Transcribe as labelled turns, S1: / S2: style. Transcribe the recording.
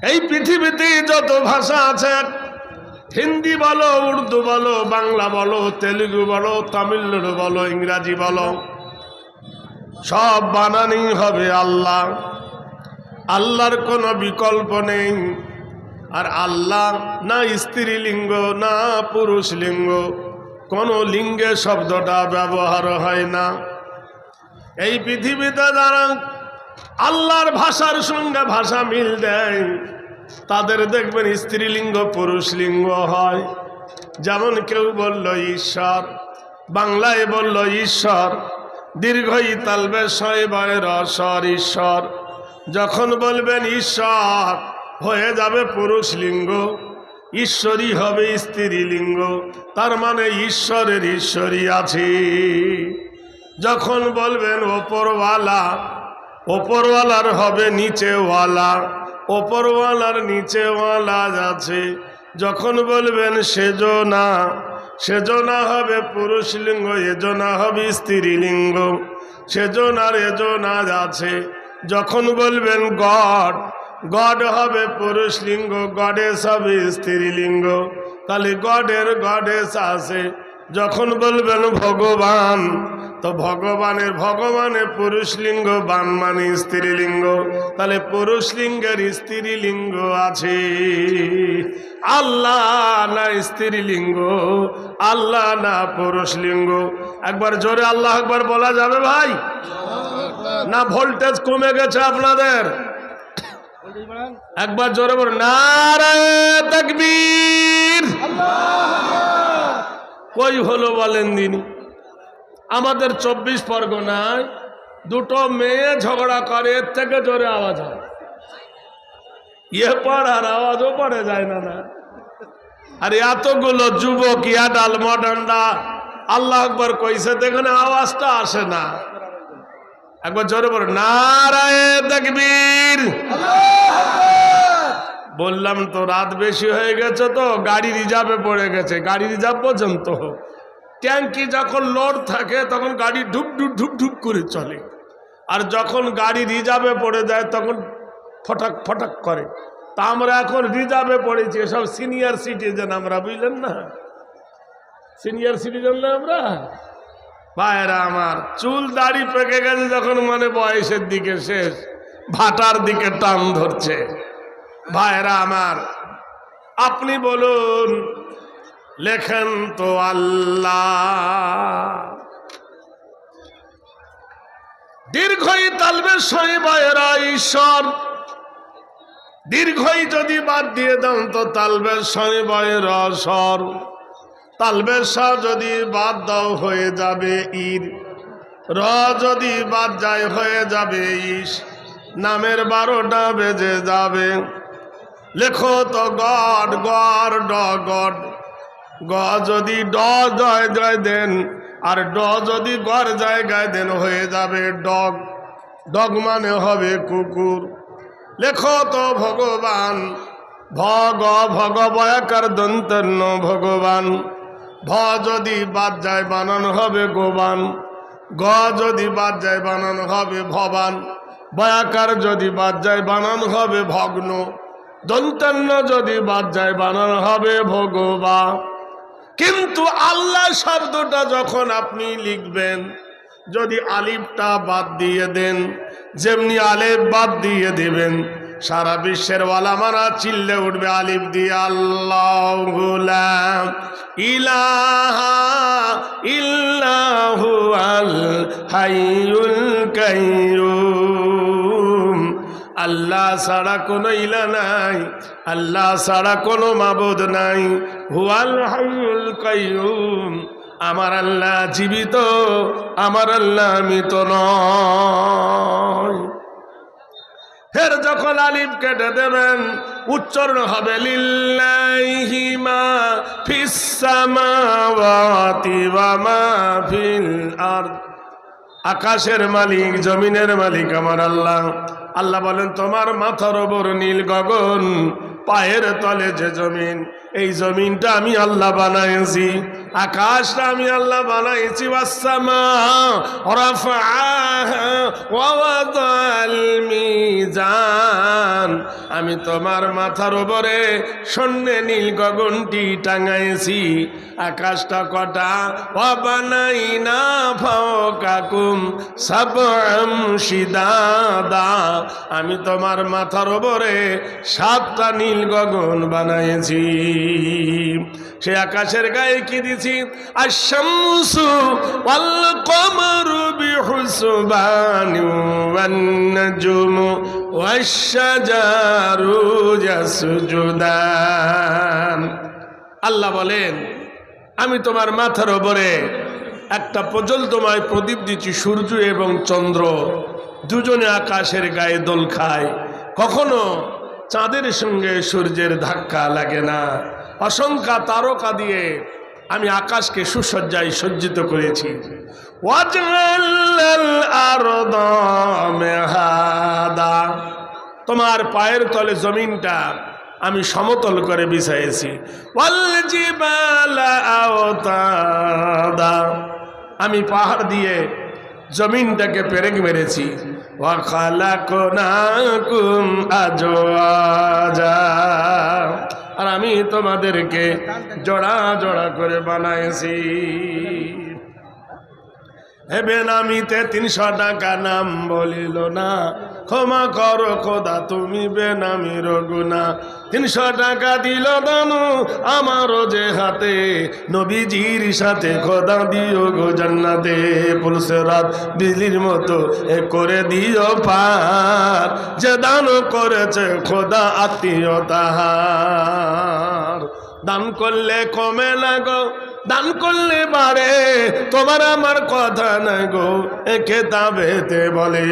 S1: এই পৃথিবীতে যত ভাষা আছে, হিন্দি বলো, উর্দু বলো, বাংলা বলো, তেলুগু বলো, তামিলনাড়ু বলো, ইংরাজি বলো, সব বানানি হবে আল্লাহ। আল্লাহর কোনো বিকল্প নেই। আর আল্লাহ না স্ত্রী লিঙ্গ না পুরুষ লিঙ্গ কোনো লিঙ্গে শব্দটা ব্যবহার হয় না। এই পৃথিবীতে যারা আল্লাহর ভাষার সঙ্গে ভাষা মিল দেয়। তাদের দেখবেন স্ত্রীলিঙ্গ পুরুষ লিঙ্গ হয়। যেমন কেউ বলল, ঈশ্বর। বাংলায় বলল, ঈশ্বর। দীর্ঘই তালবে শৈবয়ের অসর ঈশ্বর। যখন বলবেন, ঈশ্বর, হয়ে যাবে পুরুষ লিঙ্গ ঈশ্বরই হবে স্ত্রীলিঙ্গ। তার মানে ঈশ্বরের ঈশ্বরই আছে। যখন বলবেন, ওপরওয়ালা ওপরওয়ালার হবে নিচেওয়ালা, ওপরওয়ালার নিচেওয়ালা আছে। যখন বলবেন, সেজনা সেজনা হবে পুরুষ লিঙ্গ, এজনা হবে স্ত্রীলিঙ্গ সেজনার এজনা আছে। যখন বলবেন, গড গড হবে পুরুষ লিঙ্গ, গডেস হবে স্ত্রীলিঙ্গ তাহলে গডের গডেস আছে। যখন বলবেন, ভগবান তো ভগবানের ভগবানে পুরুষ লিঙ্গ বান মানে স্ত্রীলিঙ্গ তাহলে পুরুষ লিঙ্গের স্ত্রীলিঙ্গ আছে। আল্লাহ না স্ত্রীলিঙ্গ আল্লাহ না পুরুষ লিঙ্গ। একবার জোরে আল্লাহ একবার বলা যাবে ভাই? না ভোল্টেজ কমে গেছে আপনাদের? একবার জোরে বল নারায় কই হলো বলেন দিনি? আমাদের চব্বিশ পরগনায় দুটো মেয়ে ঝগড়া করে, এর থেকে জোরে আওয়াজ হয়। ইয়ে পড়ার আওয়াজও পড়ে যায় না না। আর এতগুলো যুবক, ইয়াডাল, মডান্ডা, আল্লাহ একবার কইছে, দেখেন আওয়াজটা আসে না। একবার জোরে বল নারায় দেখবীর বললাম, তো রাত বেশি হয়ে গেছে তো গাড়ি রিজার্ভে পড়ে গেছে গাড়ি রিজার্ভ পর্যন্ত ট্যাঙ্কি যখন লোড থাকে, তখন গাড়ি ঢুক ঢুক ঢুক ঢুক করে চলে। আর যখন গাড়ি রিজার্ভে পড়ে যায়, তখন ফটাক ফটাক করে। তা আমরা এখন রিজার্ভে পড়েছি সব সিনিয়র সিটিজেন আমরা, বুঝলেন না? সিনিয়র সিটিজেন না আমরা? ভাইরা আমার চুল দাড়ি পেকে গেছে যখন মানে বয়সের দিকে শেষ, ভাটার দিকে টান ধরছে। ভাইরা আমার, আপনি বলুন লেখেন তো আল্লাহ। দীর্ঘই তালবে শৈবায়রা ঈশ্বর। দীর্ঘই যদি বাদ দিয়ে দাও তো তালবে শৈবায়রা স্বর। তালবে স যদি বাদ দাও হয়ে যাবে ঈদ র যদি বাদ যায় হয়ে যাবে ইস। নামের বারোটা বেজে যাবে। লেখো তো গড গড, ড, গড। গ যদি ড জয় জয় দেন, আর ড যদি গড় জায়গায় দেন হয়ে যাবে ডগ। ডগ মানে হবে কুকুর। লেখো তো ভগবান ভগ ভগবয়াকার দন্তন্য ভগবান। ভ যদি বাদ যায় বানানো হবে গোবান। গ যদি বাদ যায় বানানো হবে ভবান। বয়াকার যদি বাদ যায় বানানো হবে ভগ্ন। দন্তান্ন যদি বাদ যায় বানানো হবে ভগবা। কিন্তু আল্লাহ শব্দটা যখন আপনি লিখবেন, যদি আলিফটা বাদ দিয়ে দেন, যেমনি আলেফ বাদ দিয়ে দেবেন, সারা বিশ্বের ওয়ালামারা চিল্লে উঠবে আলিফ দিয়ে, আল্লাহ গুলাম ইলাহা ইল্লাহু আল হাইয়ুল কাইয়ুম। আল্লাহ ছাড়া কোনো ইলা নাই, আল্লাহ ছাড়া কোনো মাবুদ নাই। হুয়াল হাইয়ুল কাইয়ুম, আমার আল্লাহ জীবিত, আমার আল্লাহ মৃত নয়। ফের যখন আলিফ কেটে দেবেন, উচ্চারণ হবে, লিল্লাহি মা ফিস সামাওয়াতি ওয়া মা ফিল আরদ। আকাশের মালিক, জমিনের মালিক আমার আল্লাহ। আল্লাহ বলেন, তোমার মাথার ওপর নীল গগন, পায়ের তলে যে জমিন এই জমিনটা আমি আল্লাহ বানাইছি, আকাশটা আমি আল্লাহ বানাইছি আমি তোমার মাথার উপরে সন্নে নীল গগনটি টাঙাইছি, আকাশটা কটা বানাই না ফাওকাকুম সাবআম শিদাদা। আমি তোমার মাথার উপরে সাতটা নীল গগন বানাইছি। সে আকাশের গায়ে কি দিছি? আল্লাহ বলেন, আমি তোমার মাথার ওপরে একটা প্রজ্বলতময় প্রদীপ দিচ্ছি, সূর্য এবং চন্দ্র। দুজনে আকাশের গায়ে দোল খায়। কখনো চাঁদের সঙ্গে সূর্যের ধাক্কা লাগে না। অসংখ্য তারকা দিয়ে আমি আকাশকে সুসজ্জায় সজ্জিত করেছি। তোমার পায়ের তলে জমিনটা আমি সমতল করে বিছাইছি। আমি পাহাড় দিয়ে জমিনটাকে পেরেক মেরেছি। আর আমি তোমাদেরকে জোড়া জোড়া করে বানাইছি। হে বেনামিতে তিনশো টাকা নাম বলিল না ক্ষমা করো খোদা, তুমি বেনামির গুনা তিনশো টাকা দিল দানু আমারও যে হাতে। নবীজির সাথে খোদা দিও গো জান্নাতে। পুলসে রাত বিজলির মতো এ করে দিও পার। যে দান করেছে খোদা আত্মীয় তাহার। দান করলে কমে লাগো দান করলে বাড়ে। তোমার আমার কথা নাই গো, এ খেতাবেতে বলে।